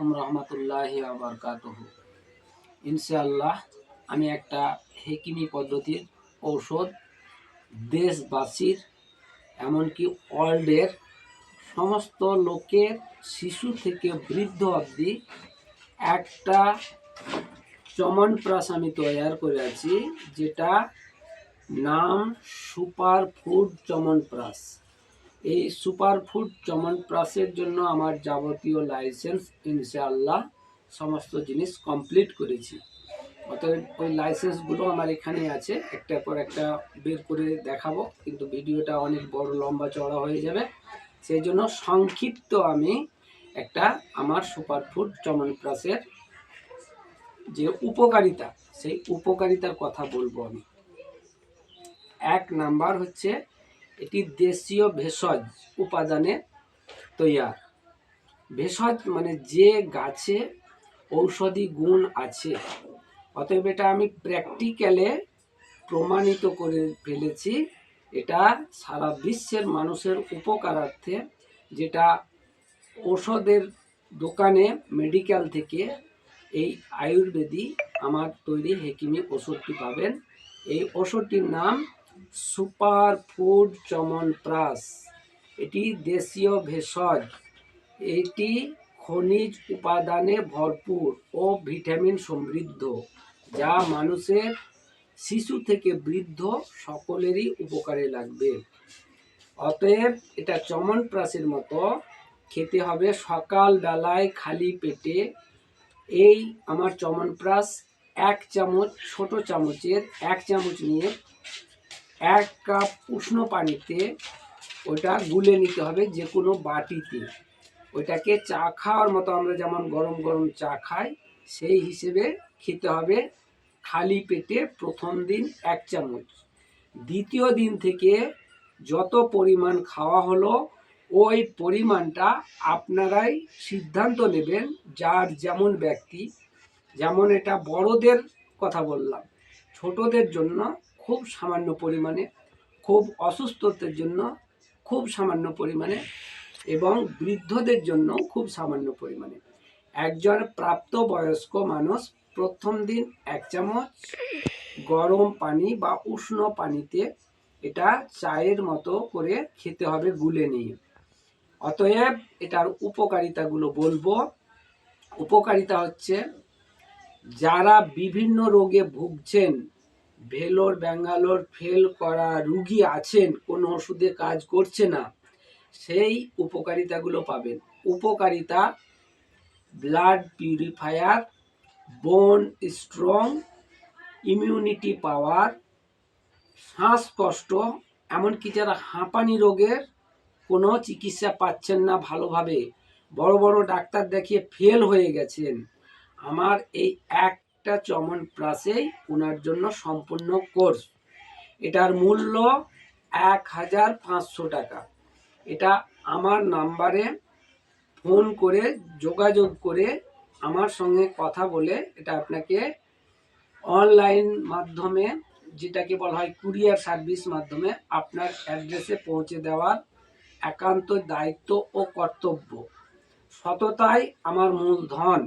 আলাইকুম রহমতুল্লাহ আবরকাতহ ইনশাআল্লাহ আমি একটা হেকিমি পদ্ধতির ঔষধ দেশবাসীর এমনকি ওয়ার্ল্ডের সমস্ত লোকের শিশু থেকে বৃদ্ধ অবধি একটা চমনপ্রাস আমি তৈরি করে আছি, যেটা নাম সুপার ফুড চমনপ্রাস এই সুপার ফুড চমনপ্রাসের জন্য আমার যাবতীয় লাইসেন্স ইনশাআল্লাহ সমস্ত জিনিস কমপ্লিট করেছি। অতএব ওই লাইসেন্সগুলো আমার এখানে আছে। একটা পর একটা বের করে দেখাবো, কিন্তু ভিডিওটা অনেক বড়, লম্বা চড়া হয়ে যাবে। সেই জন্য সংক্ষিপ্ত আমি একটা আমার সুপার ফুড চমনপ্রাসের যে উপকারিতা, সেই উপকারিতার কথা বলব আমি। এক নাম্বার হচ্ছে এটি দেশীয় ভেষজ উপাদানে তৈয়ার। ভেষজ মানে যে গাছে ঔষধি গুণ আছে। অতএব এটা আমি প্র্যাকটিক্যালে প্রমাণিত করে ফেলেছি। এটা সারা বিশ্বের মানুষের উপকারার্থে যেটা ওষুধের দোকানে মেডিকেল থেকে এই আয়ুর্বেদী আমার তৈরি হেকিমি ওষুধটি পাবেন। এই ওষুধটির নাম সুপার ফুড চমনপ্রাস এটি দেশীয় ভেষজ। এটি খনিজ উপাদানে ভরপুর ও ভিটামিন সমৃদ্ধ, যা মানুষের শিশু থেকে বৃদ্ধ সকলেরই উপকারে লাগবে। অতএব এটা চমনপ্রাসের মতো খেতে হবে সকাল বেলায় খালি পেটে। এই আমার চমনপ্রাস এক চামচ, ছোট চামচের এক চামচ নিয়ে এক কাপ উষ্ণ পানিতে ওটা গুলে নিতে হবে যে কোনো বাটিতে। ওইটাকে চা খাওয়ার মতো আমরা যেমন গরম গরম চা খাই, সেই হিসেবে খেতে হবে খালি পেটে প্রথম দিন এক চামচ। দ্বিতীয় দিন থেকে যত পরিমাণ খাওয়া হলো, ওই পরিমাণটা আপনারাই সিদ্ধান্ত নেবেন যার যেমন ব্যক্তি। যেমন এটা বড়দের কথা বললাম, ছোটদের জন্য খুব সামান্য পরিমাণে, খুব অসুস্থতার জন্য খুব সামান্য পরিমাণে এবং বৃদ্ধদের জন্য খুব সামান্য পরিমাণে। একজন প্রাপ্তবয়স্ক মানুষ প্রথম দিন এক চামচ গরম পানি বা উষ্ণ পানিতে এটা চায়ের মতো করে খেতে হবে গুলে নিয়ে। অতএব এটার উপকারিতাগুলো বলব। উপকারিতা হচ্ছে যারা বিভিন্ন রোগে ভুগছেন ভেলোর ব্যাঙ্গালোর ফেল করা রুগী আছেন, কোনো ওষুধে কাজ করছে না, সেই উপকারিতাগুলো পাবেন। উপকারিতা, blood purifier, bone strong, immunity power, শ্বাসকষ্ট, এমনকি যারা হাঁপানি রোগের কোনো চিকিৎসা পাচ্ছেন না ভালোভাবে, বড় বড় ডাক্তার দেখিয়ে ফেল হয়ে গেছেন। আমার এই একটা চমন প্লাসেই ওনার জন্য সম্পূর্ণ কোর্স। এটার মূল্য এক হাজার পাঁচশো টাকা। এটা আমার নাম্বারে ফোন করে যোগাযোগ করে আমার সঙ্গে কথা বলে এটা আপনাকে অনলাইন মাধ্যমে, যেটাকে বলা হয় কুরিয়ার সার্ভিস মাধ্যমে, আপনার অ্যাড্রেসে পৌঁছে দেওয়ার একান্ত দায়িত্ব ও কর্তব্য। সততাই আমার মূলধন।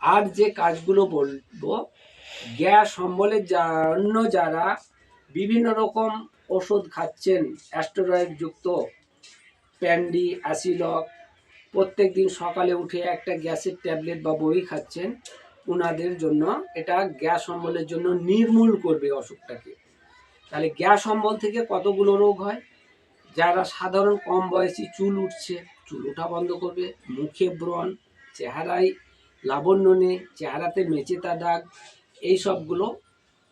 আর যে কাজগুলো বলব, গ্যাস অম্বলের জন্য যারা বিভিন্ন রকম ওষুধ খাচ্ছেন যুক্ত, প্যান্ডি, অ্যাসিলক, প্রত্যেক দিন সকালে উঠে একটা গ্যাসের ট্যাবলেট বা বই খাচ্ছেন ওনাদের জন্য এটা গ্যাস অম্বলের জন্য নির্মূল করবে অসুখটাকে। তাহলে গ্যাস অম্বল থেকে কতগুলো রোগ হয়? যারা সাধারণ কম বয়সী চুল উঠছে, চুল ওঠা বন্ধ করবে, মুখে ব্রণ, চেহারায় লাবণ্য নেই চেহারাতে মেচেতা দাগ এই সবগুলো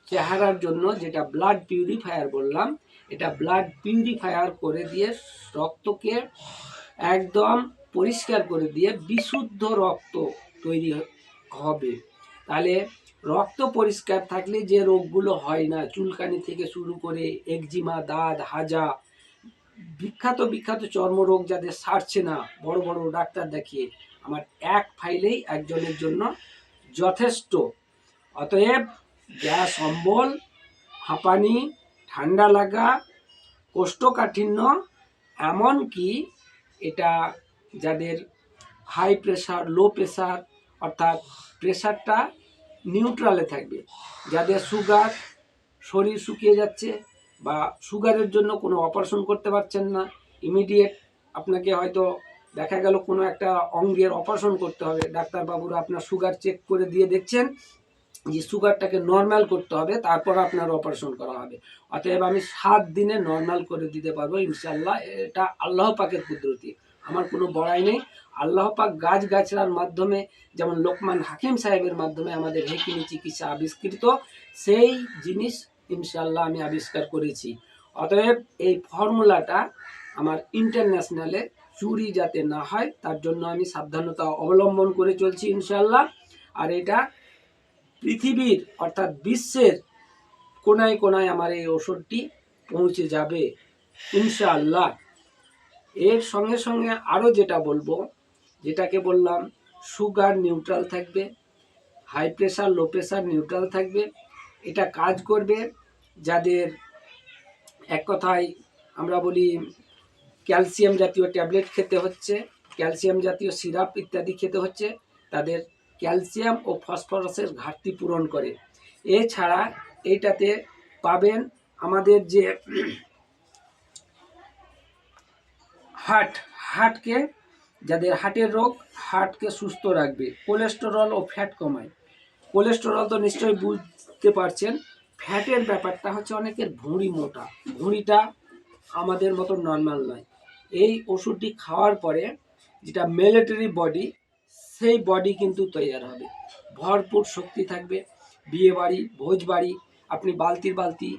চেহারার জন্য যেটা ব্লাড পিউরিফায়ার বললাম, এটা ব্লাড পিউরিফায়ার করে দিয়ে রক্তকে একদম পরিষ্কার করে দিয়ে বিশুদ্ধ রক্ত তৈরি হবে। তাহলে রক্ত পরিষ্কার থাকলে যে রোগগুলো হয় না, চুলকানি থেকে শুরু করে একজিমা, দাঁত, হাজা বিখ্যাত বিখ্যাত চর্মরোগ যাদের সারছে না, বড় বড় ডাক্তার দেখিয়ে, আমার এক ফাইলেই একজনের জন্য যথেষ্ট। অতএব গ্যাস অম্বল, হাঁপানি, ঠান্ডা লাগা, কোষ্ঠকাঠিন্য, এমনকি এটা যাদের হাই প্রেশার লো প্রেশার অর্থাৎ প্রেশারটা নিউট্রালে থাকবে। যাদের সুগার শরীর শুকিয়ে যাচ্ছে বা সুগারের জন্য কোনো অপারেশন করতে পারছেন না ইমিডিয়েট আপনাকে হয়তো দেখা গেল কোনো একটা অঙ্গের অপারেশন করতে হবে। ডাক্তারবাবুরা আপনার সুগার চেক করে দিয়ে দেখছেন যে সুগারটাকে নর্মাল করতে হবে, তারপর আপনার অপারেশন করা হবে। অতএব আমি সাত দিনে নর্মাল করে দিতে পারব ইনশাল্লাহ এটা আল্লাহ পাকের কুদরতি। আমার কোনো বড়াই নেই। আল্লাহ পাক গাছ গাছড়ার মাধ্যমে, যেমন লোকমান হাকিম সাহেবের মাধ্যমে আমাদের হেকিমি চিকিৎসা আবিষ্কৃত, সেই জিনিস ইনশাল্লাহ আমি আবিষ্কার করেছি। অতএব এই ফর্মুলাটা আমার ইন্টারন্যাশনালে চুরি যাতে না হয়, তার জন্য আমি সাবধানতা অবলম্বন করে চলছি ইনশাল্লাহ আর এটা পৃথিবীর অর্থাৎ বিশ্বের কোনায় কোনায় আমার এই ওষুধটি পৌঁছে যাবে ইনশাআল্লাহ। এর সঙ্গে সঙ্গে আরও যেটা বলব, যেটাকে বললাম, সুগার নিউট্রাল থাকবে, high pressure, low pressure neutral থাকবে এটা কাজ করবে। যাদের এক কথায় আমরা বলি ক্যালসিয়াম জাতীয় ট্যাবলেট খেতে হচ্ছে, ক্যালসিয়াম জাতীয় সিরাপ ইত্যাদি খেতে হচ্ছে, তাদের ক্যালসিয়াম ও ফসফরাসের ঘাটতি পূরণ করে। এছাড়া এইটাতে পাবেন আমাদের যে হার্ট, হার্টকে, যাদের হার্টের রোগ, হার্টকে সুস্থ রাখবে। কোলেস্টেরল ও ফ্যাট কমায়। কোলেস্টেরল তো নিশ্চয়ই বুঝতে পারছেন। ফ্যাটের ব্যাপারটা হচ্ছে অনেকের ভুঁড়ি মোটা। ভুঁড়িটা আমাদের মতো নর্মাল নয়। এই ওষুধটি খাওয়ার পরে যেটা মিলিটারি বডি সেই বডি কিন্তু তৈরি হবে। ভরপুর শক্তি থাকবে। বিয়ে বাড়ি, ভোজ বাড়ি, আপনি বালতির বালতি,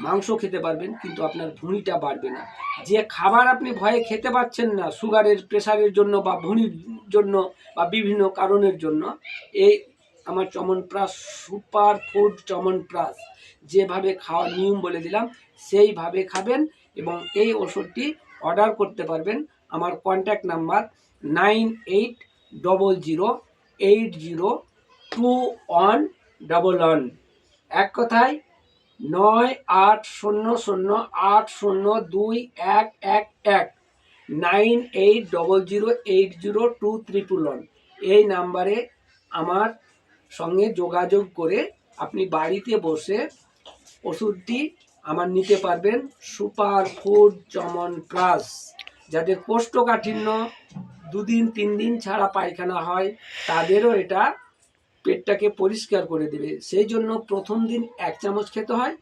মাংস খেতে পারবেন, কিন্তু আপনার ভুঁড়িটা বাড়বে না। যে খাবার আপনি ভয়ে খেতে পারছেন না সুগারের প্রেশারের জন্য বা ভুঁড়ির জন্য বা বিভিন্ন কারণের জন্য, এই আমার চমনপ্রাস সুপার ফুড চমনপ্রাস যেভাবে খাওয়ার নিয়ম বলে দিলাম, সেইভাবে খাবেন এবং এই ওষুধটি অর্ডার করতে পারবেন। আমার contact number nine eight double zero eight zero two one double one এক কথায়, নয় আট শূন্য শূন্য, আট শূন্য দুই এক এক এক। Nine eight double zero eight zero two triple one এই নাম্বারে আমার সঙ্গে যোগাযোগ করে আপনি বাড়িতে বসে ওষুধটি আমার নিতে পারবেন সুপার ফুড চমন প্লাস। যাদের কোষ্ঠকাঠিন্য দুদিন তিন দিন ছাড়া পায়খানা হয়, তাদেরও এটা পেটটাকে পরিষ্কার করে দেবে। সেই জন্য প্রথম দিন এক চামচ খেতে হয়,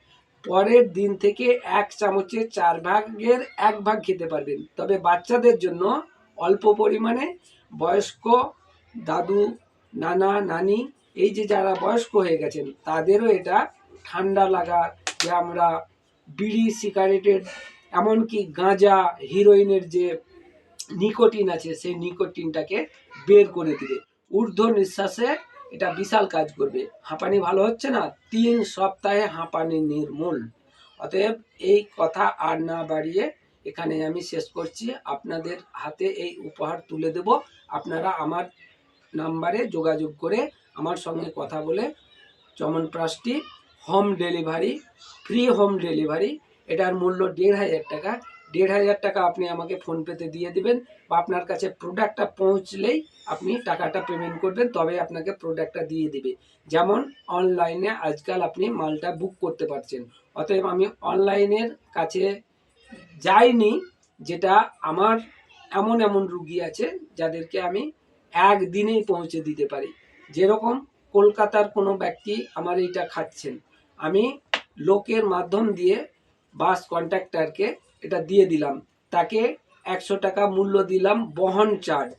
পরের দিন থেকে এক চামচে চার ভাগের এক ভাগ খেতে পারবেন। তবে বাচ্চাদের জন্য অল্প পরিমাণে বয়স্ক দাদু, নানা, নানি এই যে যারা বয়স্ক হয়ে গেছেন, তাদেরও এটা ঠান্ডা লাগা যে আমরা বিড়ি, সিগারেটের, এমনকি গাঁজা, হিরোইনের যে নিকোটিন আছে, সেই নিকোটিনটাকে বের করে দিবে। ঊর্ধ্ব নিঃশ্বাসে এটা বিশাল কাজ করবে। হাঁপানি ভালো হচ্ছে না? তিন সপ্তাহে হাঁপানি নির্মূল। অতএব এই কথা আর না বাড়িয়ে এখানে আমি শেষ করছি। আপনাদের হাতে এই উপহার তুলে দেব। আপনারা আমার নাম্বারে যোগাযোগ করে আমার সঙ্গে কথা বলে চমনপ্রাসটি home delivery, free home delivery, এটার মূল্য দেড় হাজার টাকা। দেড় হাজার টাকা আপনি আমাকে ফোনপেতে দিয়ে দিবেন বা আপনার কাছে প্রোডাক্টটা পৌঁছলেই আপনি টাকাটা পেমেন্ট করবেন, তবে আপনাকে প্রোডাক্টটা দিয়ে দিবে। যেমন অনলাইনে আজকাল আপনি মালটা বুক করতে পারছেন। অতএব আমি অনলাইনের কাছে যাইনি, যেটা আমার এমন এমন রুগী আছে যাদেরকে আমি একদিনেই পৌঁছে দিতে পারি। যেরকম কলকাতার কোনো ব্যক্তি আমার এইটা খাচ্ছেন, আমি লোকের মাধ্যম দিয়ে বাস কন্ট্রাক্টরকে এটা দিয়ে দিলাম। তাকে একশো টাকা মূল্য দিলাম বহন চার্জ।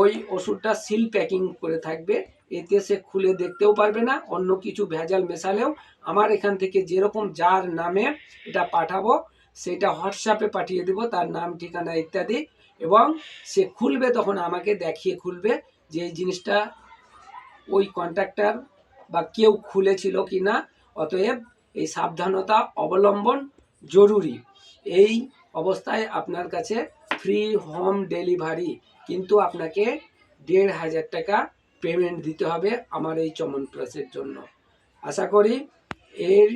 ওই ওষুধটা সিল প্যাকিং করে থাকবে, এতে সে খুলে দেখতেও পারবে না, অন্য কিছু ভেজাল মেশালেও আমার এখান থেকে যেরকম যার নামে এটা পাঠাবো, সেটা হোয়াটসঅ্যাপে পাঠিয়ে দেবো, তার নাম, ঠিকানা ইত্যাদি, এবং সে খুলবে তখন আমাকে দেখিয়ে খুলবে যে এই জিনিসটা ওই কন্ট্রাক্টর বা কেউ খুলেছিল কি না অতএব এই সাবধানতা অবলম্বন জরুরি। এই অবস্থায় আপনার কাছে ফ্রি হোম ডেলিভারি কিন্তু আপনাকে দেড় হাজার টাকা পেমেন্ট দিতে হবে আমার এই চমন প্লাসের জন্য। আশা করি এর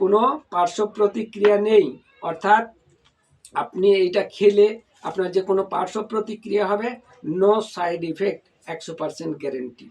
কোনো পার্শ্ব প্রতিক্রিয়া নেই। অর্থাৎ আপনি এইটা খেলে আপনার যে কোনো পার্শ্ব প্রতিক্রিয়া হবে নো সাইড ইফেক্ট একশো পার্সেন্ট গ্যারেন্টি